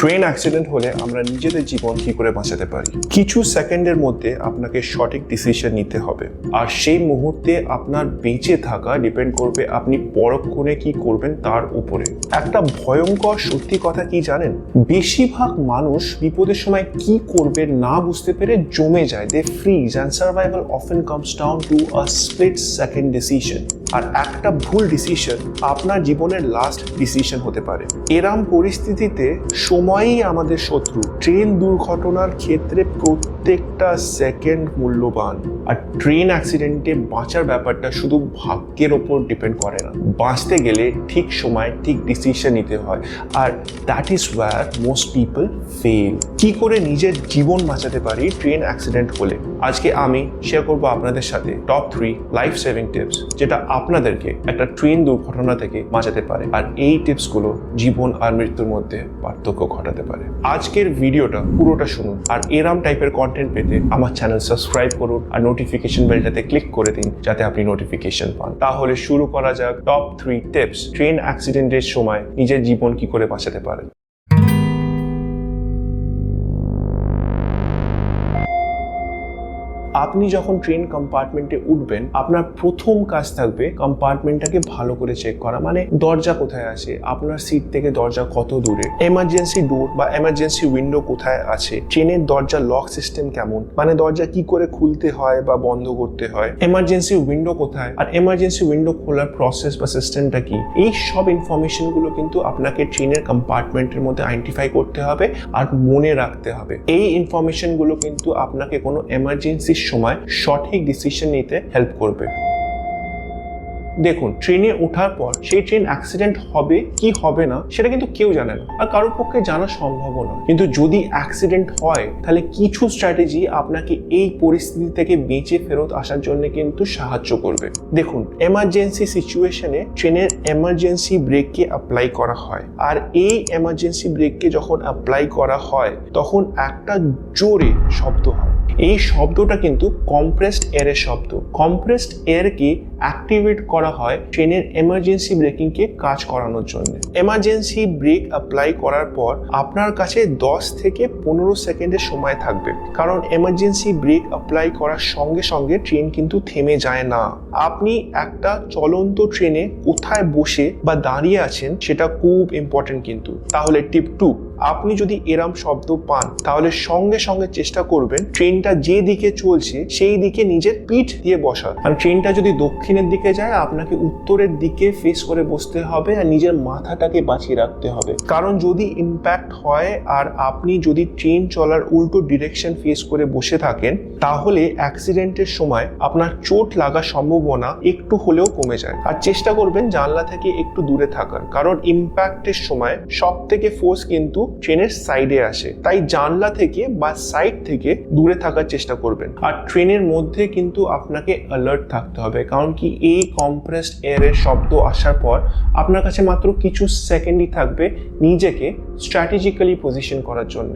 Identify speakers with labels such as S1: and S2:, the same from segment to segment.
S1: Train accident হলে আমরা নিজেদের জীবন কি করে বাঁচাতে পারি? কিছু সেকেন্ডের মধ্যে আপনাকে সঠিক ডিসিশন নিতে হবে। আর সেই মুহূর্তে আপনার বেঁচে থাকা ডিপেন্ড করবে আপনি পরক্ষণে কি করবেন তার উপরে। একটা ভয়ঙ্কর সত্যি কথা কি জানেন? বেশিরভাগ মানুষ বিপদের সময় কি করবে না বুঝতে পেরে জমে যায়। They freeze and survival often comes down to a split second decision আর একটা ভুল ডিসিশন আপনার জীবনের লাস্ট ডিসিশন হতে পারে। এরাম পরিস্থিতিতে সময়ই আমাদের শত্রু। ট্রেন দুর্ঘটনার ক্ষেত্রে প্রত্যেকটা সেকেন্ড মূল্যবান। আর ট্রেন অ্যাক্সিডেন্টে বাঁচার ব্যাপারটা শুধু ভাগ্যের ওপর ডিপেন্ড করে না। বাঁচতে গেলে ঠিক সময়, ঠিক ডিসিশন নিতে হয়। আর that is where most people fail কি করে নিজের জীবন বাঁচাতে পারি ট্রেন অ্যাক্সিডেন্ট হলে? আজকে আমি শেয়ার করব আপনাদের সাথে top three life saving tips যেটা আপনাদেরকে একটা ট্রেন দুর্ঘটনা থেকে বাঁচাতে পারে। আর এই টিপসগুলো জীবন আর মৃত্যুর মধ্যে পার্থক্য ঘটাতে পারে। আজকের ভিডিওটা পুরোটা শুনুন। আর এরাম টাইপের কন্টেন্ট পেতে আমার চ্যানেল সাবস্ক্রাইব করুন আর নোটিফিকেশন বেলটাতে ক্লিক করে দিন যাতে আপনি নোটিফিকেশন পান। তাহলে শুরু করা যাক টপ থ্রি টিপস ট্রেন অ্যাক্সিডেন্টের সময় নিজের জীবন কি করে বাঁচাতে পারেন আপনি যখন ট্রেন কম্পার্টমেন্টে উঠবেন, আপনার প্রথম কাজ থাকবে কম্পার্টমেন্টটাকে ভালো করে চেক করা। মানে দরজা কোথায় আছে? আপনার সিট থেকে দরজা কত দূরে? এমার্জেন্সি ডোর বা এমার্জেন্সি উইন্ডো কোথায় আছে? ট্রেনের দরজা লক সিস্টেম কেমন? মানে দরজা কি করে খুলতে হয় বা বন্ধ করতে হয়? এমার্জেন্সি উইন্ডো কোথায়? আর এমার্জেন্সি উইন্ডো খোলার প্রসেস বা সিস্টেমটা কি? এই সব ইনফরমেশনগুলো কিন্তু আপনাকে ট্রেনের কম্পার্টমেন্টের মধ্যে আইডেন্টিফাই করতে হবে আর মনে রাখতে হবে। এই ইনফরমেশনগুলো কিন্তু আপনাকে কোনো এমার্জেন্সি সময় সঠিক ডিসিশন নিতে হেল্প করবে। দেখুন ট্রেনে ওঠার পর সেই ট্রেন অ্যাক্সিডেন্ট হবে কি হবে না, সেটা কিন্তু কেউ জানে না আর কারোর পক্ষে জানা সম্ভব না কিন্তু যদি অ্যাক্সিডেন্ট হয়, তাহলে কিছু স্ট্র্যাটেজি আপনাকে এই পরিস্থিতি থেকে বেঁচে ফেরত আসার জন্য কিন্তু সাহায্য করবে। দেখুন এমার্জেন্সি সিচুয়েশনে ট্রেনের এমার্জেন্সি ব্রেককে অ্যাপ্লাই করা হয়। আর এই এমার্জেন্সি ব্রেককে যখন অ্যাপ্লাই করা হয়, তখন একটা জোরে শব্দ হয়। এই শব্দটা কিন্তু কম্প্রেসড এয়ারের শব্দ। কম্প্রেসড এয়ারকে অ্যাক্টিভেট করা হয় ট্রেনের এমার্জেন্সি ব্রেকিংকে কাজ করানোর জন্য। এমার্জেন্সি ব্রেক অ্যাপ্লাই করার পর আপনার কাছে 10 থেকে পনেরো সেকেন্ডের সময় থাকবে। কারণ এমার্জেন্সি ব্রেক অ্যাপ্লাই করার সঙ্গে সঙ্গে ট্রেন কিন্তু থেমে যায় না। আপনি একটা চলন্ত ট্রেনে কোথায় বসে বা দাঁড়িয়ে আছেন সেটা খুব ইম্পর্টেন্ট কিন্তু। তাহলে টিপ টু আপনি যদি এরম শব্দ পান, তাহলে সঙ্গে সঙ্গে চেষ্টা করবেন ট্রেনটা যে দিকে চলছে, সেই দিকে নিজের পিঠ দিয়ে বসার। আর ট্রেনটা যদি দক্ষিণের দিকে যায়, আপনাকে উত্তরের দিকে ফেস করে বসতে হবে আর নিজের মাথাটাকে বাঁচিয়ে রাখতে হবে। কারণ যদি ইম্প্যাক্ট হয় আর আপনি যদি ট্রেন চলার উল্টো ডিরেকশন ফেস করে বসে থাকেন, তাহলে অ্যাক্সিডেন্টের সময় আপনার চোট লাগার সম্ভাবনা একটু হলেও কমে যায়। আর চেষ্টা করবেন জানলা থেকে একটু দূরে থাকার। কারণ ইম্প্যাক্টের সময় সব থেকে ফোর্স কিন্তু ট্রেনের সাইডে আসে। তাই জানলা থেকে বা সাইড থেকে দূরে থাকার চেষ্টা করবেন। আর ট্রেনের মধ্যে কিন্তু আপনাকে অ্যালার্ট থাকতে হবে। কারণ কি এই কম্প্রেসড এয়ারের শব্দ আসার পর আপনার কাছে মাত্র কিছু সেকেন্ডই থাকবে নিজেকে স্ট্র্যাটেজিক্যালি পজিশন করার জন্য।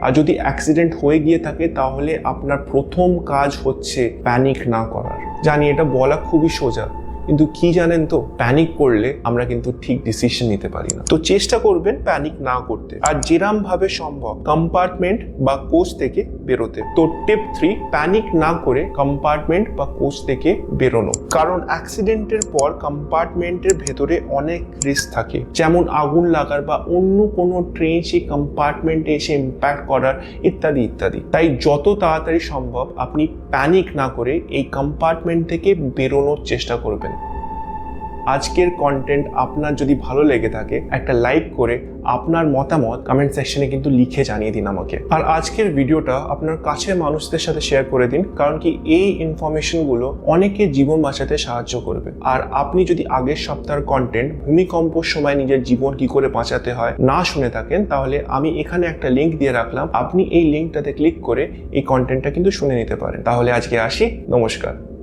S1: আর যদি অ্যাক্সিডেন্ট হয়ে গিয়ে থাকে, তাহলে আপনার প্রথম কাজ হচ্ছে প্যানিক না করার। জানি এটা বলা খুবই সোজা। কিন্তু কি জানেন তো প্যানিক করলে আমরা কিন্তু ঠিক ডিসিশন নিতে পারি না। তো চেষ্টা করবেন প্যানিক না করতে। আর যেরাম ভাবে সম্ভব কম্পার্টমেন্ট বা কোচ থেকে বেরোতে। তো টিপ থ্রি প্যানিক না করে কম্পার্টমেন্ট বা কোচ থেকে বেরোনো। কারণ অ্যাক্সিডেন্টের পর কম্পার্টমেন্টের ভেতরে অনেক রিস্ক থাকে। যেমন আগুন লাগার বা অন্য কোনো ট্রেন সেই কম্পার্টমেন্টে এসে ইম্প্যাক্ট করার ইত্যাদি ইত্যাদি। তাই যত তাড়াতাড়ি সম্ভব আপনি প্যানিক না করে এই কম্পার্টমেন্ট থেকে বেরোনোর চেষ্টা করবেন। আজকের কন্টেন্ট আপনার যদি ভালো লেগে থাকে, একটা লাইক করে আপনার মতামত কমেন্ট সেকশনে কিন্তু লিখে জানিয়ে দিন আমাকে। আর আজকের ভিডিওটা আপনার কাছের মানুষদের সাথে শেয়ার করে দিন, কারণ কি এই ইনফরমেশনগুলো অনেকে জীবন বাঁচাতে সাহায্য করবে। আর আপনি যদি আগের সপ্তাহের কন্টেন্ট ভূমিকম্পর সময় নিজের জীবন কি করে বাঁচাতে হয় না শুনে থাকেন, তাহলে আমি এখানে একটা লিঙ্ক দিয়ে রাখলাম। আপনি এই লিঙ্কটাতে ক্লিক করে এই কন্টেন্টটা কিন্তু শুনে নিতে পারেন। তাহলে আজকে আসি। নমস্কার।